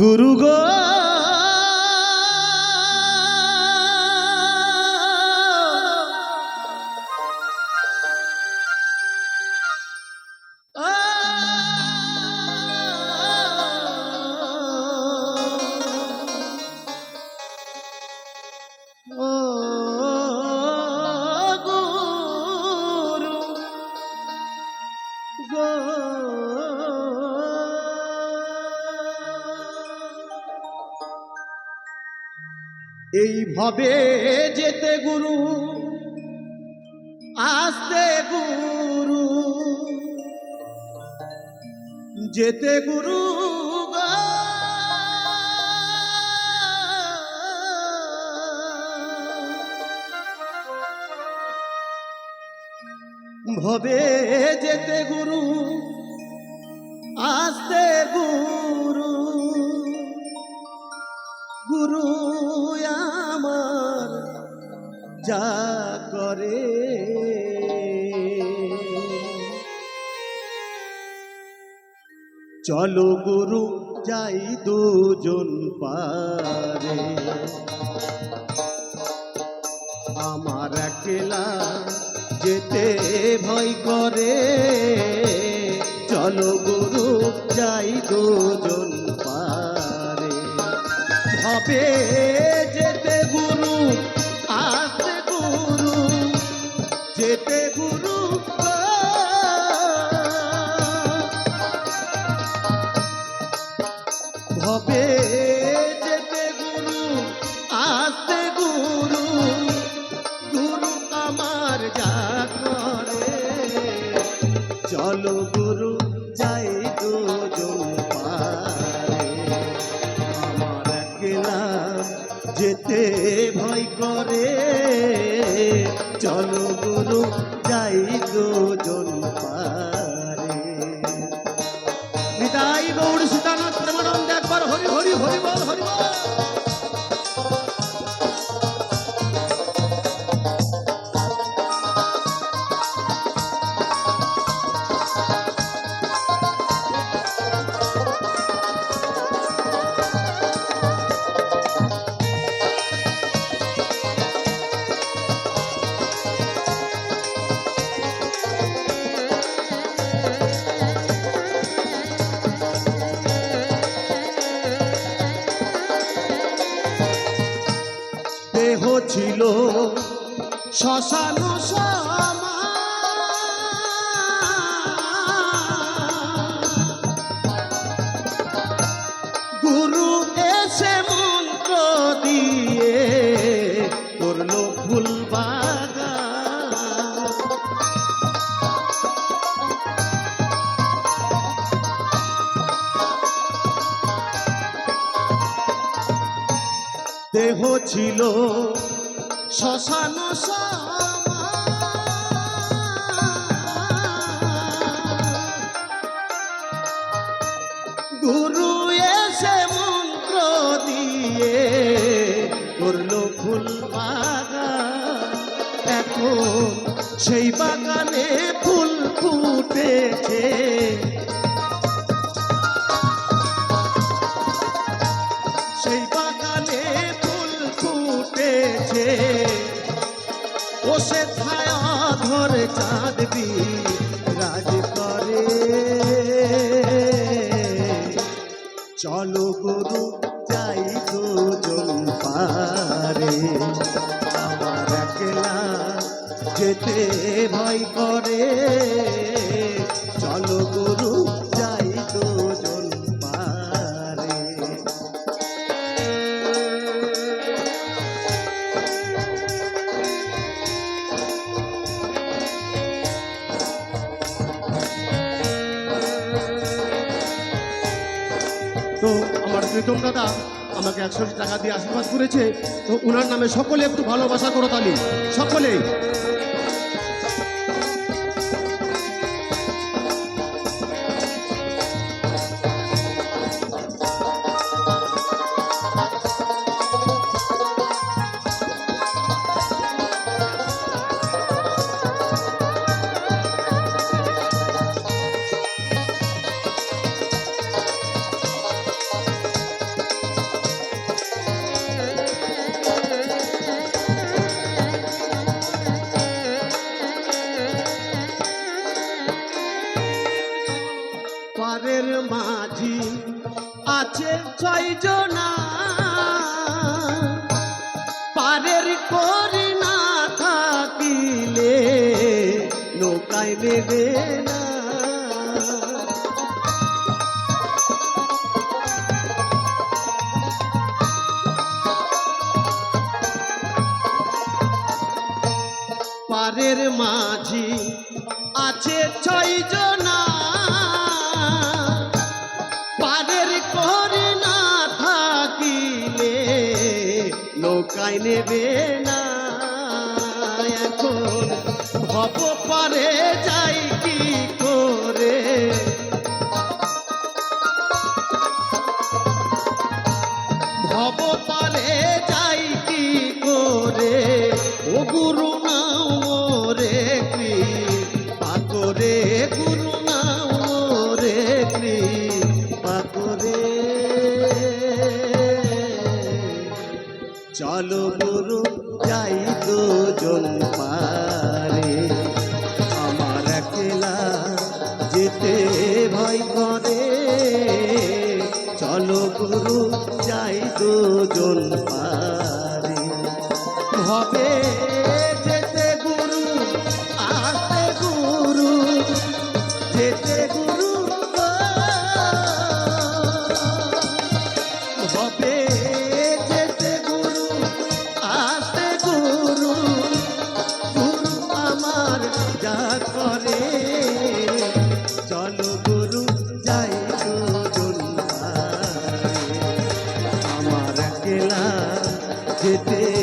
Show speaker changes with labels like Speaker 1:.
Speaker 1: গুরু গো। এইভাবে যেতে গুরু আসতে গুরু। যেতে গুরু ভবে যেতে গুরু, আসতে গুরু। গুরু আমার যা করে। চলো গুরু, যাই দুজন পারে। আমার একলা যেতে ভয় করে চলো গুরু, যাই দুজন পারে হবে যেতে গুরু, আসতে গুরু, যেতে গুরু গো। করে চলো গুরু, যাই দুজন আমার একলা যেতে ভয় করে। চলো গুরু, যাই দুজন পারে। নিতাই গৌড় সীতানাথ প্রেমানন্দ একবার হরি হরি হরি বল হরি বল। ছিল শ্মশান। গুরু এসে মন্ত্র দিয়ে করল ফুল দেহ ছিল শ্মশান। গুরু এসে মন্ত্র দিয়ে করল ফুল বাগান এখন সেই বাগানে ফুল ফুটেছে সেই বাগানে ফুটেছে ও সে ছায়া ধরে চাঁদ রাজ করে। চলো গুরু, যাই দুজন পারে। আমার একলা যেতে ভয় করে। চলো গুরু, যাই প্রীতম দাদা, আমাকে একশো টাকা দিয়ে আশীর্বাদ করেছে। তো ওনার নামে সকলে একটু ভালোবাসা করো তালি। সকলে
Speaker 2: পারের করে না থাকিলে নৌকায় নেবে পারের মাঝি আছে ছয় জনা নৌকায় নেবে না। এখন ভব পারে যাই চলো গুরু যাই দুজন পারে। আমার একলা যেতে ভয় করে। চলো গুরু যাই দুজন পারে। হবে যেতে